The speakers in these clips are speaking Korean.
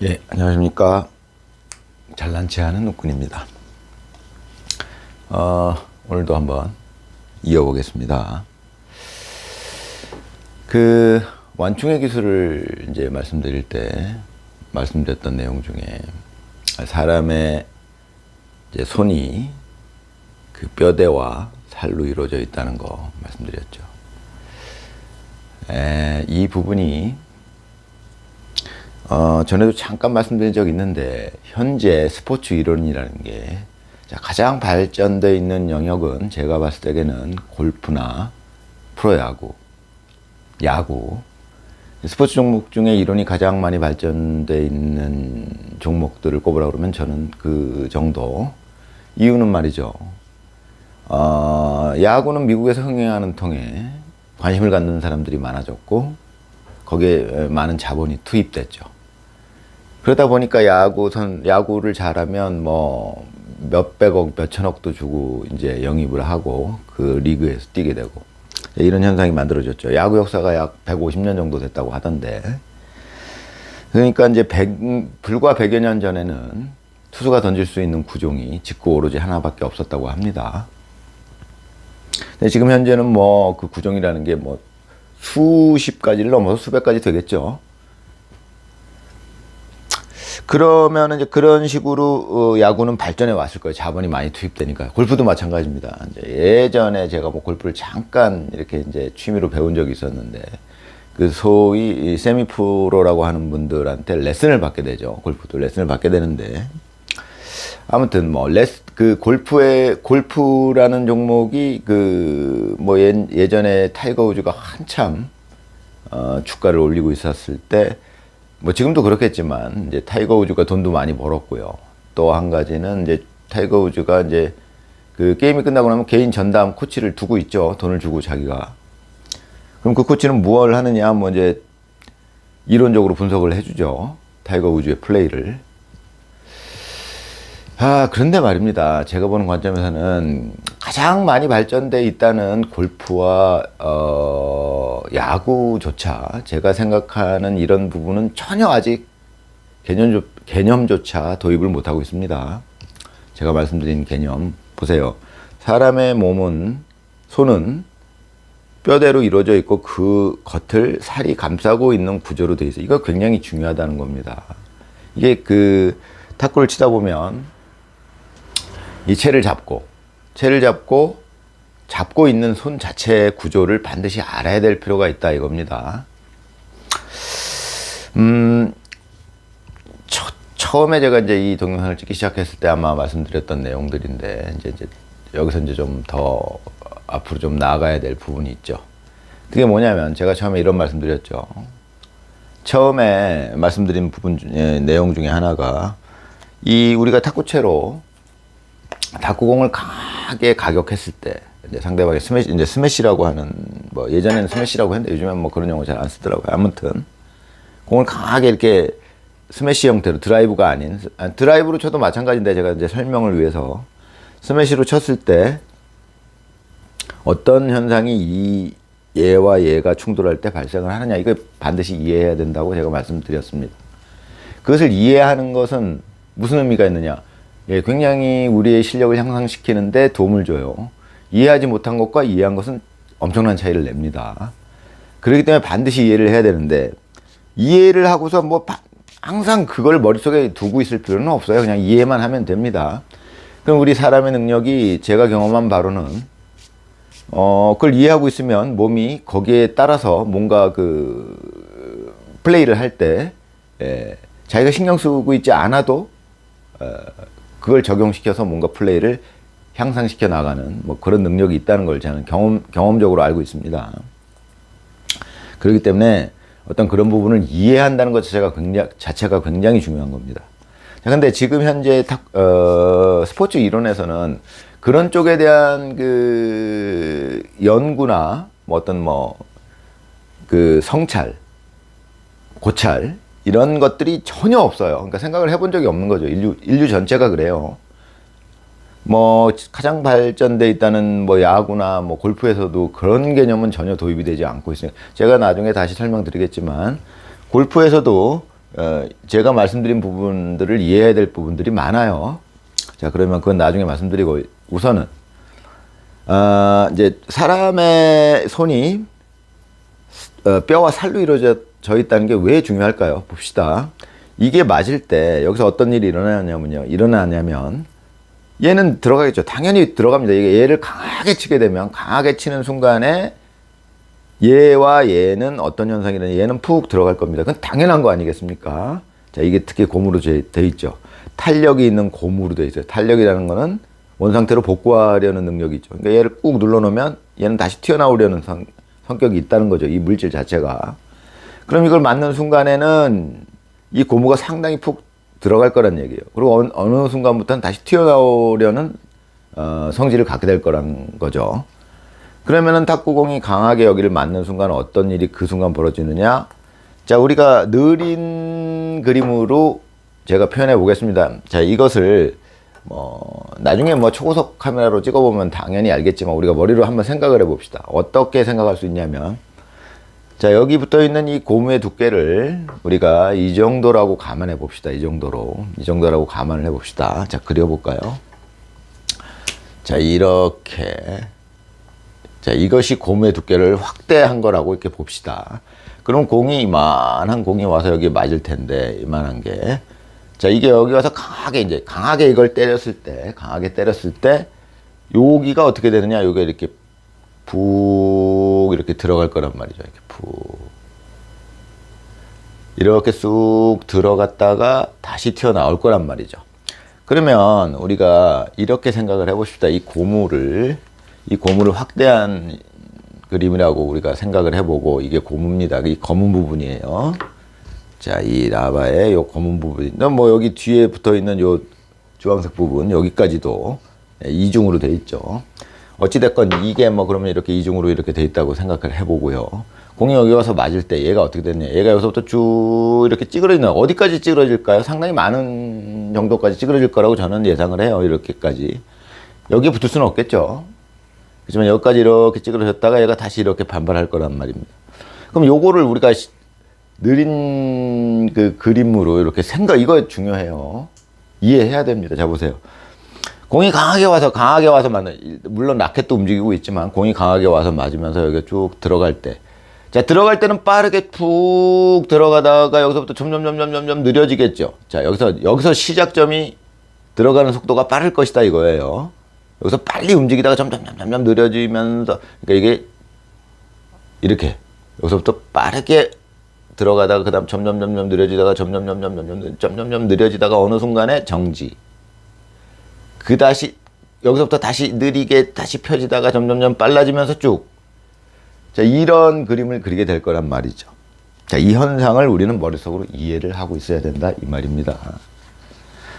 예, 안녕하십니까. 잘난 체 하는 누꾼입니다. 어, 오늘도 한번 이어보겠습니다. 그, 완충의 기술을 이제 말씀드릴 때, 말씀드렸던 내용 중에, 사람의 이제 손이 그 뼈대와 살로 이루어져 있다는 거 말씀드렸죠. 에, 이 부분이 어, 전에도 잠깐 말씀드린 적 있는데 현재 스포츠 이론이라는 게 자, 가장 발전되어 있는 영역은 제가 봤을 때에는 골프나 프로야구, 야구 스포츠 종목 중에 이론이 가장 많이 발전되어 있는 종목들을 꼽으라 그러면 저는 그 정도 이유는 말이죠. 어, 야구는 미국에서 흥행하는 통에 관심을 갖는 사람들이 많아졌고 거기에 많은 자본이 투입됐죠. 그러다 보니까 야구 선 야구를 잘하면 뭐 몇백억 몇천억도 주고 이제 영입을 하고 그 리그에서 뛰게 되고 이런 현상이 만들어졌죠. 야구 역사가 약 150년 정도 됐다고 하던데 그러니까 이제 100, 불과 100여 년 전에는 투수가 던질 수 있는 구종이 직구 오로지 하나밖에 없었다고 합니다. 근데 지금 현재는 뭐 그 구종이라는 게 뭐 수십 가지를 넘어서 수백 가지 되겠죠. 그러면 이제 그런 식으로 어, 야구는 발전해 왔을 거예요. 자본이 많이 투입되니까. 골프도 마찬가지입니다. 예전에 제가 뭐 골프를 잠깐 이렇게 이제 취미로 배운 적이 있었는데 그 소위 세미 프로라고 하는 분들한테 레슨을 받게 되죠. 골프도 레슨을 받게 되는데 아무튼 뭐 레스 그 골프의 골프라는 종목이 그 뭐 예전에 타이거 우즈가 한참 어, 주가를 올리고 있었을 때 뭐 지금도 그렇겠지만 이제 타이거 우즈가 돈도 많이 벌었고요. 또 한 가지는 이제 타이거 우즈가 이제 그 게임이 끝나고 나면 개인 전담 코치를 두고 있죠. 돈을 주고 자기가. 그럼 그 코치는 무엇을 하느냐 뭐 이제 이론적으로 분석을 해주죠. 타이거 우즈의 플레이를. 아, 그런데 말입니다. 제가 보는 관점에서는 가장 많이 발전돼 있다는 골프와, 어, 야구조차 제가 생각하는 이런 부분은 전혀 아직 개념, 개념조차 도입을 못하고 있습니다. 제가 말씀드린 개념, 보세요. 사람의 몸은, 손은 뼈대로 이루어져 있고 그 겉을 살이 감싸고 있는 구조로 되어 있어요. 이거 굉장히 중요하다는 겁니다. 이게 그 탁구를 치다 보면 이 채를 잡고 채를 잡고 잡고 있는 손 자체의 구조를 반드시 알아야 될 필요가 있다 이겁니다. 음, 처, 처음에 제가 이제 이 동영상을 찍기 시작했을 때 아마 말씀드렸던 내용들인데 이제, 이제 여기서 이제 좀 더 앞으로 좀 나아가야 될 부분이 있죠. 그게 뭐냐면 제가 처음에 이런 말씀드렸죠. 처음에 말씀드린 부분 중에 내용 중에 하나가 이 우리가 탁구채로 탁구공을 강하게 가격했을 때 이제 상대방이 스매시 이제 스매시라고 하는 뭐 예전에는 스매시라고 했는데 요즘엔 뭐 그런 용어 잘 안 쓰더라고요. 아무튼 공을 강하게 이렇게 스매시 형태로 드라이브가 아닌 아, 드라이브로 쳐도 마찬가지인데 제가 이제 설명을 위해서 스매시로 쳤을 때 어떤 현상이 이 얘와 얘가 충돌할 때 발생을 하느냐 이거 반드시 이해해야 된다고 제가 말씀드렸습니다. 그것을 이해하는 것은 무슨 의미가 있느냐? 예, 굉장히 우리의 실력을 향상시키는데 도움을 줘요. 이해하지 못한 것과 이해한 것은 엄청난 차이를 냅니다. 그렇기 때문에 반드시 이해를 해야 되는데 이해를 하고서 뭐 항상 그걸 머릿속에 두고 있을 필요는 없어요. 그냥 이해만 하면 됩니다. 그럼 우리 사람의 능력이 제가 경험한 바로는 어, 그걸 이해하고 있으면 몸이 거기에 따라서 뭔가 그 플레이를 할때 예, 자기가 신경 쓰고 있지 않아도 어, 그걸 적용시켜서 뭔가 플레이를 향상시켜 나가는 뭐 그런 능력이 있다는 걸 저는 경험, 경험적으로 알고 있습니다. 그렇기 때문에 어떤 그런 부분을 이해한다는 것 자체가 굉장히, 자체가 굉장히 중요한 겁니다. 자, 근데 지금 현재 탁, 어, 스포츠 이론에서는 그런 쪽에 대한 그 연구나 뭐 어떤 뭐 그 성찰, 고찰, 이런 것들이 전혀 없어요. 그러니까 생각을 해본 적이 없는 거죠. 인류, 인류 전체가 그래요. 뭐 가장 발전돼 있다는 뭐 야구나 뭐 골프에서도 그런 개념은 전혀 도입이 되지 않고 있어요. 제가 나중에 다시 설명드리겠지만 골프에서도 어, 제가 말씀드린 부분들을 이해해야 될 부분들이 많아요. 자, 그러면 그건 나중에 말씀드리고 우선은 어, 이제 사람의 손이 어, 뼈와 살로 이루어져 있다는 게 왜 중요할까요? 봅시다. 이게 맞을 때 여기서 어떤 일이 일어나냐면요. 일어나냐면 얘는 들어가겠죠. 당연히 들어갑니다. 얘를 강하게 치게 되면 강하게 치는 순간에 얘와 얘는 어떤 현상이냐 얘는 푹 들어갈 겁니다. 그건 당연한 거 아니겠습니까? 자, 이게 특히 고무로 돼 있죠. 탄력이 있는 고무로 돼 있어요. 탄력이라는 거는 원상태로 복구하려는 능력이 있죠. 그러니까 얘를 꾹 눌러 놓으면 얘는 다시 튀어나오려는 성, 성격이 있다는 거죠. 이 물질 자체가. 그럼 이걸 맞는 순간에는 이 고무가 상당히 푹 들어갈 거란 얘기예요. 그리고 어느, 어느 순간부터는 다시 튀어나오려는 어, 성질을 갖게 될 거란 거죠. 그러면은 탁구공이 강하게 여기를 맞는 순간 어떤 일이 그 순간 벌어지느냐? 자, 우리가 느린 그림으로 제가 표현해 보겠습니다. 자, 이것을 뭐 나중에 뭐 초고속 카메라로 찍어보면 당연히 알겠지만 우리가 머리로 한번 생각을 해봅시다. 어떻게 생각할 수 있냐면 자 여기 붙어 있는 이 고무의 두께를 우리가 이 정도라고 감안해 봅시다. 이 정도로 이 정도라고 감안을 해 봅시다. 자 그려볼까요? 자 이렇게 자 이것이 고무의 두께를 확대한 거라고 이렇게 봅시다. 그럼 공이 이만한 공이 와서 여기 맞을 텐데 이만한 게 자, 이게 여기 와서 강하게 이제 강하게 이걸 때렸을 때, 강하게 때렸을 때 여기가 어떻게 되느냐? 여기가 이렇게 푹 이렇게 들어갈 거란 말이죠. 이렇게 푹. 이렇게 쑥 들어갔다가 다시 튀어나올 거란 말이죠. 그러면 우리가 이렇게 생각을 해봅시다. 이 고무를, 이 고무를 확대한 그림이라고 우리가 생각을 해보고 이게 고무입니다. 이 검은 부분이에요. 자, 이 라바의 요 검은 부분, 뭐 여기 뒤에 붙어 있는 요 주황색 부분 여기까지도 이중으로 돼 있죠. 어찌됐건 이게 뭐 그러면 이렇게 이중으로 이렇게 돼 있다고 생각을 해보고요. 공이 여기 와서 맞을 때 얘가 어떻게 됐냐. 얘가 여기서부터 쭉 이렇게 찌그러지는, 어디까지 찌그러질까요? 상당히 많은 정도까지 찌그러질 거라고 저는 예상을 해요. 이렇게까지. 여기에 붙을 수는 없겠죠. 그렇지만 여기까지 이렇게 찌그러졌다가 얘가 다시 이렇게 반발할 거란 말입니다. 그럼 요거를 우리가 느린 그 그림으로 이렇게 생각, 이거 중요해요. 이해해야 됩니다. 자, 보세요. 공이 강하게 와서, 강하게 와서 맞는, 물론 라켓도 움직이고 있지만, 공이 강하게 와서 맞으면서 여기 쭉 들어갈 때. 자, 들어갈 때는 빠르게 푹 들어가다가 여기서부터 점점, 점점, 점점 느려지겠죠. 자, 여기서, 여기서 시작점이 들어가는 속도가 빠를 것이다 이거예요. 여기서 빨리 움직이다가 점점, 점점, 점점 느려지면서, 그러니까 이게 이렇게, 여기서부터 빠르게 들어가다가 그다음 점점 점점 느려지다가 점점 점 점 점 점 점 점점 느려지다가 어느 순간에 정지. 그 다시 여기서부터 다시 느리게 다시 펴지다가 점점점 빨라지면서 쭉. 자, 이런 그림을 그리게 될 거란 말이죠. 자, 이 현상을 우리는 머릿속으로 이해를 하고 있어야 된다 이 말입니다.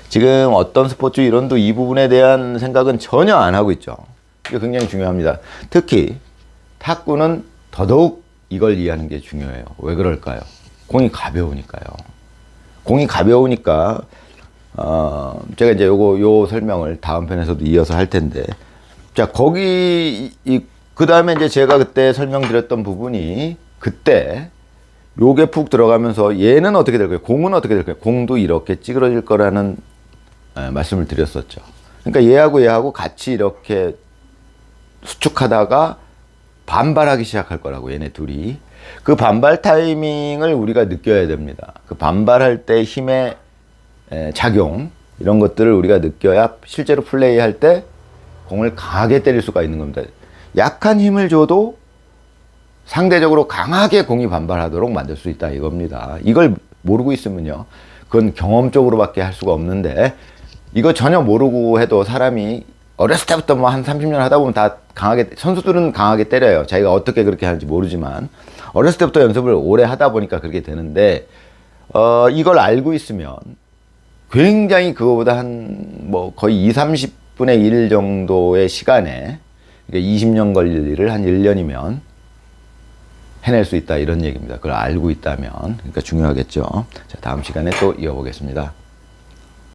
지금 어떤 스포츠 이론도 이 부분에 대한 생각은 전혀 안 하고 있죠. 이게 굉장히 중요합니다. 특히 탁구는 더더욱 이걸 이해하는 게 중요해요. 왜 그럴까요? 공이 가벼우니까요. 공이 가벼우니까 어, 제가 이제 요거 요 설명을 다음 편에서도 이어서 할 텐데 자 거기 그 다음에 이제 제가 그때 설명드렸던 부분이 그때 요게 푹 들어가면서 얘는 어떻게 될 거예요? 공은 어떻게 될 거예요? 공도 이렇게 찌그러질 거라는 에, 말씀을 드렸었죠. 그러니까 얘하고 얘하고 같이 이렇게 수축하다가 반발하기 시작할 거라고 얘네 둘이 그 반발 타이밍을 우리가 느껴야 됩니다. 그 반발할 때 힘의 작용 이런 것들을 우리가 느껴야 실제로 플레이할 때 공을 강하게 때릴 수가 있는 겁니다. 약한 힘을 줘도 상대적으로 강하게 공이 반발하도록 만들 수 있다 이겁니다. 이걸 모르고 있으면요. 그건 경험적으로밖에 할 수가 없는데 이거 전혀 모르고 해도 사람이 어렸을 때부터 뭐 한 30년 하다 보면 다 강하게 선수들은 강하게 때려요. 자기가 어떻게 그렇게 하는지 모르지만 어렸을 때부터 연습을 오래 하다 보니까 그렇게 되는데 어 이걸 알고 있으면 굉장히 그거보다 한 뭐 거의 2, 30분의 1 정도의 시간에 20년 걸릴 일을 한 1년이면 해낼 수 있다 이런 얘기입니다. 그걸 알고 있다면 그러니까 중요하겠죠. 자, 다음 시간에 또 이어보겠습니다.